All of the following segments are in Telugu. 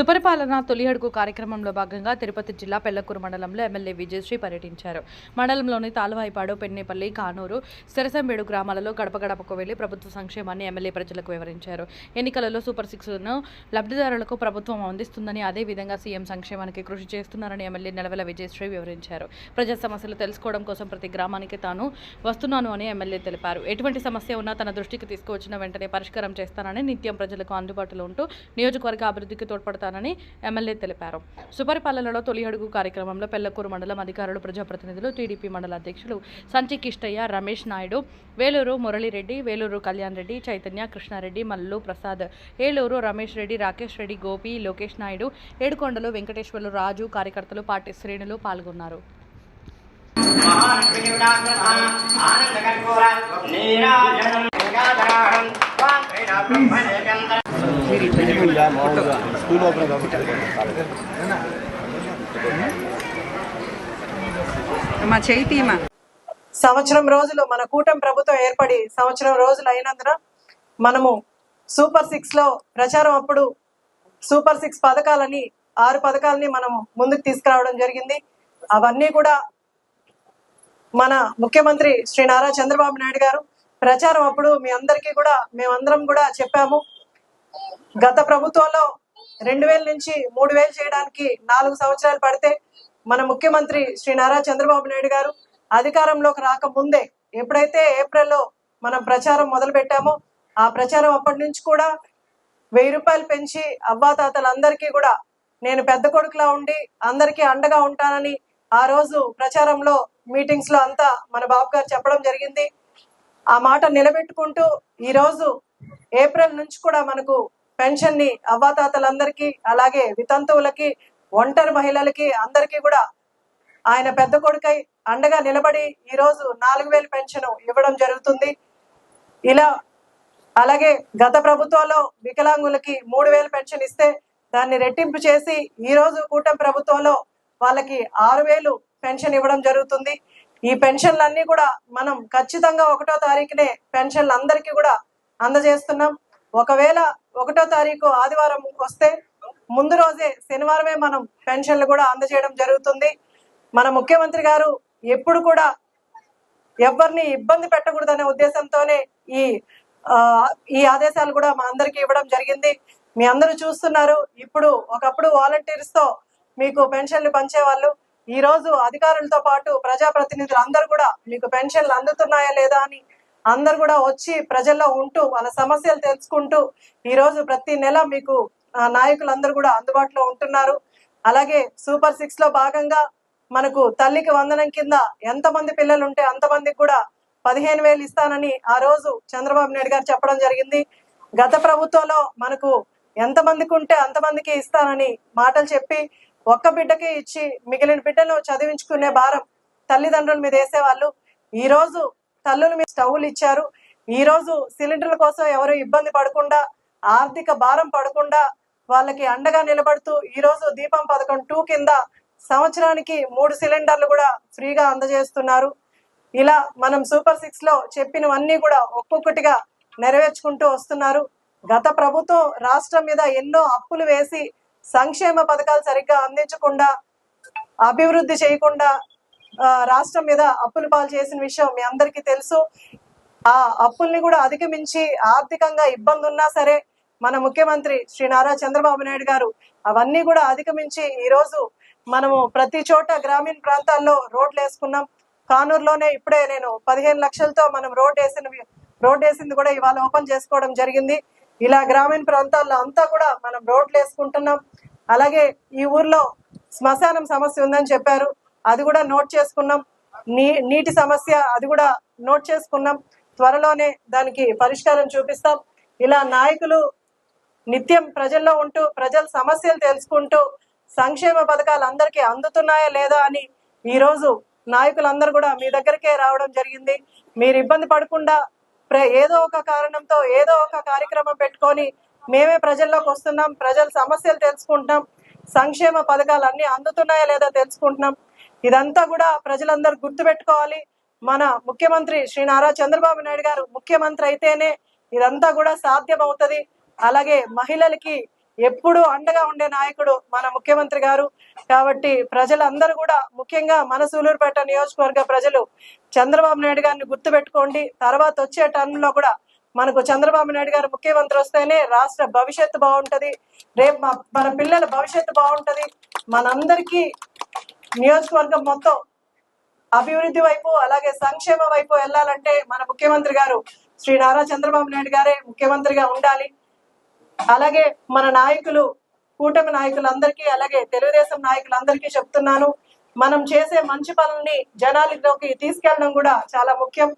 సుపరిపాలన తొలి అడుగు కార్యక్రమంలో భాగంగా తిరుపతి జిల్లా పెళ్ళకూరు మండలంలో ఎమ్మెల్యే విజయశ్రీ పర్యటించారు. మండలంలోని తాలువాయిపాడు పెన్నేపల్లి కానూరు సిరసంబేడు గ్రామాలలో గడప గడపకు వెళ్ళి ప్రభుత్వ సంక్షేమాన్ని ఎమ్మెల్యే ప్రజలకు వివరించారు. ఎన్నికలలో సూపర్ సిక్స్ను లబ్ధిదారులకు ప్రభుత్వం అందిస్తుందని అదే విధంగా సీఎం సంక్షేమానికి కృషి చేస్తున్నారని ఎమ్మెల్యే నెలవెల విజయశ్రీ వివరించారు. ప్రజా సమస్యలు తెలుసుకోవడం కోసం ప్రతి గ్రామానికి తాను వస్తున్నాను అని ఎమ్మెల్యే తెలిపారు. ఎటువంటి సమస్య ఉన్నా తన దృష్టికి తీసుకువచ్చిన వెంటనే పరిష్కారం చేస్తానని నిత్యం ప్రజలకు అందుబాటులో ఉంటూ నియోజకవర్గ అభివృద్ధికి తోడ్పడతారు. చేస్తానని ఎమ్మెల్యే తెలిపారు. సుపరిపాలనలో తొలి అడుగు కార్యక్రమంలో పెళ్ళకూరు మండలం అధికారులు ప్రజాప్రతినిధులు టీడీపీ మండల అధ్యక్షులు సంచి కిష్టయ్య రమేష్ నాయుడు వేలూరు మురళీరెడ్డి వేలూరు కళ్యాణ్ రెడ్డి చైతన్య కృష్ణారెడ్డి మల్లు ప్రసాద్ ఏలూరు రమేష్ రెడ్డి రాకేష్ రెడ్డి గోపి లోకేష్ నాయుడు ఏడుకొండలు వెంకటేశ్వర్లు రాజు కార్యకర్తలు పార్టీ శ్రేణులు పాల్గొన్నారు. ఆనందకర్పూర నీరాజనం గంగాధరాహం మామూలుగా స్కూల్ ఓపెన్ మా చైతీమా సంవత్సరం రోజులు మన కూటమి ప్రభుత్వం ఏర్పడి సంవత్సరం రోజులు అయినందున మనము సూపర్ సిక్స్లో ప్రచారం అప్పుడు సూపర్ సిక్స్ పథకాలని ఆరు పథకాలని మనం ముందుకు తీసుకురావడం జరిగింది. అవన్నీ కూడా మన ముఖ్యమంత్రి శ్రీ నారా చంద్రబాబు నాయుడు గారు. ప్రచారం అప్పుడు మీ అందరికీ కూడా మేమందరం కూడా చెప్పాము. గత ప్రభుత్వంలో రెండు వేల నుంచి మూడు వేలు చేయడానికి నాలుగు సంవత్సరాలు పడితే మన ముఖ్యమంత్రి శ్రీ నారా చంద్రబాబు నాయుడు గారు అధికారంలోకి రాకముందే ఎప్పుడైతే ఏప్రిల్లో మనం ప్రచారం మొదలు పెట్టామో ఆ ప్రచారం అప్పటి నుంచి కూడా వెయ్యి రూపాయలు పెంచి అవ్వాతాతలందరికీ కూడా నేను పెద్ద కొడుకులా ఉండి అందరికీ అండగా ఉంటానని ఆ రోజు ప్రచారంలో మీటింగ్స్లో అంతా మన బాబు గారు చెప్పడం జరిగింది. ఆ మాట నిలబెట్టుకుంటూ ఈ రోజు ఏప్రిల్ నుంచి కూడా మనకు పెన్షన్ని అవ్వాతాతలందరికీ అలాగే వితంతువులకి ఒంటరి మహిళలకి అందరికీ కూడా ఆయన పెద్ద కొడుకై అండగా నిలబడి ఈ రోజు నాలుగు వేలు పెన్షన్ ఇవ్వడం జరుగుతుంది. ఇలా అలాగే గత ప్రభుత్వంలో వికలాంగులకి మూడు వేలు పెన్షన్ ఇస్తే దాన్ని రెట్టింపు చేసి ఈ రోజు కూటమి ప్రభుత్వంలో వాళ్ళకి ఆరు వేలు పెన్షన్ ఇవ్వడం జరుగుతుంది. ఈ పెన్షన్లన్నీ కూడా మనం ఖచ్చితంగా ఒకటో తారీఖునే పెన్షన్లు అందరికీ కూడా అందజేస్తున్నాం. ఒకవేళ ఒకటో తారీఖు ఆదివారం వస్తే ముందు రోజే శనివారమే మనం పెన్షన్లు కూడా అందజేయడం జరుగుతుంది. మన ముఖ్యమంత్రి గారు ఎప్పుడు కూడా ఎవరిని ఇబ్బంది పెట్టకూడదనే ఉద్దేశంతోనే ఈ ఈ ఆదేశాలు కూడా మా అందరికి ఇవ్వడం జరిగింది. మీ అందరూ చూస్తున్నారు. ఇప్పుడు ఒకప్పుడు వాలంటీర్స్తో మీకు పెన్షన్లు పంచేవాళ్ళు. ఈ రోజు అధికారులతో పాటు ప్రజాప్రతినిధులు అందరూ కూడా మీకు పెన్షన్లు అందుతున్నాయా లేదా అని అందరు కూడా వచ్చి ప్రజల్లో ఉంటూ వాళ్ళ సమస్యలు తెలుసుకుంటూ ఈ రోజు ప్రతి నెల మీకు ఆ, నాయకులందరూ కూడా అందుబాటులో ఉంటున్నారు. అలాగే సూపర్ సిక్స్లో భాగంగా మనకు తల్లికి వందనం కింద ఎంతమంది పిల్లలు ఉంటే అంతమందికి కూడా పదిహేను వేలు ఇస్తానని ఆ రోజు చంద్రబాబు నాయుడు గారు చెప్పడం జరిగింది. గత ప్రభుత్వంలో మనకు ఎంతమందికి ఉంటే అంతమందికి ఇస్తానని మాటలు చెప్పి ఒక్క బిడ్డకి ఇచ్చి మిగిలిన బిడ్డను చదివించుకునే భారం తల్లిదండ్రుల మీద వేసేవాళ్ళు. ఈ రోజు తల్లులు మీరు స్టవ్లు ఇచ్చారు. ఈ రోజు సిలిండర్ల కోసం ఎవరు ఇబ్బంది పడకుండా ఆర్థిక భారం పడకుండా వాళ్ళకి అండగా నిలబడుతూ ఈ రోజు దీపం పథకం టూ కింద సంవత్సరానికి మూడు సిలిండర్లు కూడా ఫ్రీగా అందజేస్తున్నారు. ఇలా మనం సూపర్ సిక్స్లో చెప్పినవన్నీ కూడా ఒక్కొక్కటిగా నెరవేర్చుకుంటూ వస్తున్నారు. గత ప్రభుత్వం రాష్ట్రం మీద ఎన్నో అప్పులు వేసి సంక్షేమ పథకాలు సరిగ్గా అందించకుండా అభివృద్ధి చేయకుండా రాష్ట్రం మీద అప్పులు పాలు చేసిన విషయం మీ అందరికీ తెలుసు. ఆ అప్పుల్ని కూడా అధిగమించి ఆర్థికంగా ఇబ్బంది ఉన్నా సరే మన ముఖ్యమంత్రి శ్రీ నారా చంద్రబాబు నాయుడు గారు అవన్నీ కూడా అధిగమించి ఈ రోజు మనము ప్రతి చోట గ్రామీణ ప్రాంతాల్లో రోడ్లు వేసుకున్నాం. కానూరులోనే ఇప్పుడే నేను పదిహేను లక్షలతో మనం రోడ్ వేసిన రోడ్ వేసింది కూడా ఇవాళ ఓపెన్ చేసుకోవడం జరిగింది. ఇలా గ్రామీణ ప్రాంతాల్లో అంతా కూడా మనం రోడ్లు వేసుకుంటున్నాం. అలాగే ఈ ఊర్లో శ్మశానం సమస్య ఉందని చెప్పారు. అది కూడా నోట్ చేసుకున్నాం. నీ నీటి సమస్య అది కూడా నోట్ చేసుకున్నాం. త్వరలోనే దానికి పరిష్కారం చూపిస్తాం. ఇలా నాయకులు నిత్యం ప్రజల్లో ఉంటూ ప్రజల సమస్యలు తెలుసుకుంటూ సంక్షేమ పథకాలు అందరికీ అందుతున్నాయా లేదా అని ఈరోజు నాయకులందరూ కూడా మీ దగ్గరికే రావడం జరిగింది. మీరు ఇబ్బంది పడకుండా ప్ర- ఏదో ఒక కారణంతో ఏదో ఒక కార్యక్రమం పెట్టుకొని మేమే ప్రజల్లోకి వస్తున్నాం. ప్రజల సమస్యలు తెలుసుకుంటున్నాం. సంక్షేమ పథకాలు అన్ని అందుతున్నాయా లేదా తెలుసుకుంటున్నాం. ఇదంతా కూడా ప్రజలందరూ గుర్తుపెట్టుకోవాలి. మన ముఖ్యమంత్రి శ్రీ నారా చంద్రబాబు నాయుడు గారు ముఖ్యమంత్రి అయితేనే ఇదంతా కూడా సాధ్యం అవుతుంది అలాగే మహిళలకి ఎప్పుడు అండగా ఉండే నాయకుడు మన ముఖ్యమంత్రి గారు. కాబట్టి ప్రజలందరూ కూడా ముఖ్యంగా మన సూలూరుపేట నియోజకవర్గ ప్రజలు చంద్రబాబు నాయుడు గారిని గుర్తుపెట్టుకోండి. తర్వాత వచ్చే టర్మ్లో కూడా మనకు చంద్రబాబు నాయుడు గారు ముఖ్యమంత్రి వస్తేనే రాష్ట్ర భవిష్యత్తు బాగుంటది. రేపు మన పిల్లల భవిష్యత్తు బాగుంటది. మనందరికీ నియోజకవర్గం మొత్తం అభివృద్ధి వైపు అలాగే సంక్షేమ వైపు వెళ్ళాలంటే మన ముఖ్యమంత్రి గారు శ్రీ నారా చంద్రబాబు నాయుడు గారే ముఖ్యమంత్రిగా ఉండాలి. అలాగే మన నాయకులు కూటమి నాయకులందరికీ అలాగే తెలుగుదేశం నాయకులందరికీ చెప్తున్నాను. మనం చేసే మంచి పనుల్ని జనాలలోకి తీసుకెళ్ళడం కూడా చాలా ముఖ్యం.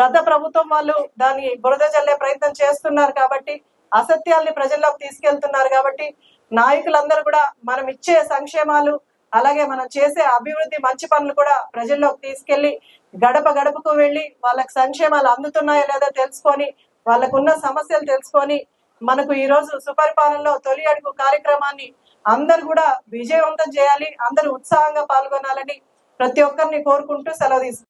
గత ప్రభుత్వం వాళ్ళు దాన్ని బురద జల్లే ప్రయత్నం చేస్తున్నారు కాబట్టి అసత్యాల్ని ప్రజల్లోకి తీసుకెళ్తున్నారు కాబట్టి నాయకులందరూ కూడా మనం ఇచ్చే సంక్షేమాలు అలాగే మనం చేసే అభివృద్ధి మంచి పనులు కూడా ప్రజల్లోకి తీసుకెళ్ళి గడప గడపకు వెళ్ళి వాళ్ళకి సంక్షేమాలు అందుతున్నాయో లేదో తెలుసుకొని వాళ్ళకున్న సమస్యలు తెలుసుకొని మనకు ఈ రోజు సుపరిపాలనలో తొలి అడుగు కార్యక్రమాన్ని అందరు కూడా విజయవంతం చేయాలి అందరూ ఉత్సాహంగా పాల్గొనాలని ప్రతి ఒక్కరిని కోరుకుంటూ సెలవు తీసుకుంటాను